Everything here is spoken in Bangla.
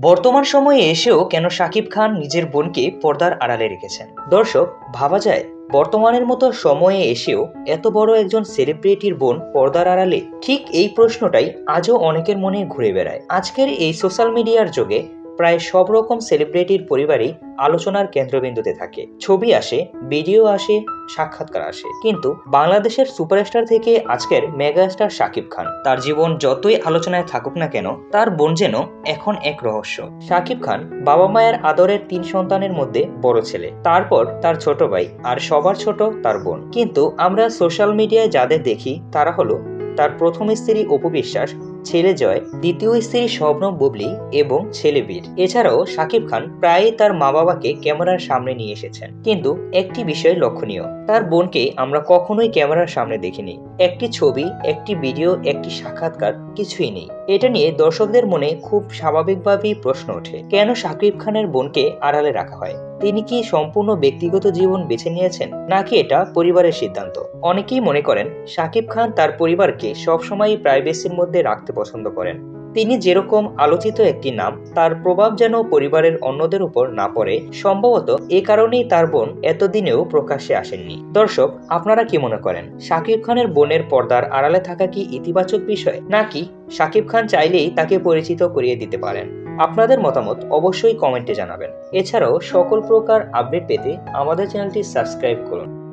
বর্তমান সময়ে এসেও কেন শাকিব খান নিজের বোনকে পর্দার আড়ালে রেখেছেন? দর্শক, ভাবা যায়, বর্তমানের মতো সময়ে এসেও এত বড় একজন সেলিব্রিটির বোন পর্দার আড়ালে, ঠিক এই প্রশ্নটাই আজও অনেকের মনে ঘুরে বেড়ায়। আজকের এই সোশ্যাল মিডিয়ার যুগে প্রায় সব রকম সেলিব্রিটির পরিবারই আলোচনার কেন্দ্রবিন্দুতে থাকে। ছবি আসে ভিডিও আসে, সাক্ষাৎকার আসে। কিন্তু বাংলাদেশের সুপারস্টার থেকে আজকের মেগাস্টার শাকিব খান, তার জীবন যতই আলোচনায় থাকুক না কেন, তার বোন যেন এখন এক রহস্য। শাকিব খান বাবা মায়ের আদরের তিন সন্তানের মধ্যে বড় ছেলে। তারপর তার ছোট ভাই আর সবার ছোট তার বোন। কিন্তু আমরা সোশ্যাল মিডিয়ায় যাদের দেখি, তারা হলো তার প্রথম স্ত্রী অপু বিশ্বাস ছেলে জয়, দ্বিতীয় স্ত্রী স্বপ্ন বুবলি এবং ছেলে বীর। এছাড়াও শাকিব খান প্রায়ই তার মা বাবাকে ক্যামেরার সামনে নিয়ে এসেছেন। কিন্তু একটি বিষয় লক্ষণীয়, তার বোনকে আমরা কখনোই ক্যামেরার সামনে দেখিনি। একটি ছবি, একটি ভিডিও, একটি সাক্ষাৎকার, কিছুই নেই। এটা নিয়ে দর্শকদের মনে খুব স্বাভাবিকভাবেই প্রশ্ন ওঠে, কেন শাকিব খানের বোনকে আড়ালে রাখা হয়? তিনি কি সম্পূর্ণ ব্যক্তিগত জীবন বেছে নিয়েছেন? নাকি এটা পরিবারের সিদ্ধান্ত? অনেকেই মনে করেন শাকিব খান তার পরিবারকে সবসময় প্রাইভেসির মধ্যে রাখতে পছন্দ করেন। তিনি যেরকম আলোচিত একটি নাম, তার প্রভাব যেন পরিবারের অন্যদের উপর না পড়ে, সম্ভবত এ কারণেই তার বোন এতদিনেও প্রকাশ্যে আসেননি। দর্শক, আপনারা কি মনে করেন, শাকিব খানের বোনের পর্দার আড়ালে থাকা কি ইতিবাচক বিষয়? নাকি শাকিব খান চাইলেই তাকে পরিচিত করিয়ে দিতে পারেন? আপনাদের মতামত অবশ্যই কমেন্টে জানাবেন। এছাড়াও সকল প্রকার আপডেট পেতে আমাদের চ্যানেলটি সাবস্ক্রাইব করুন।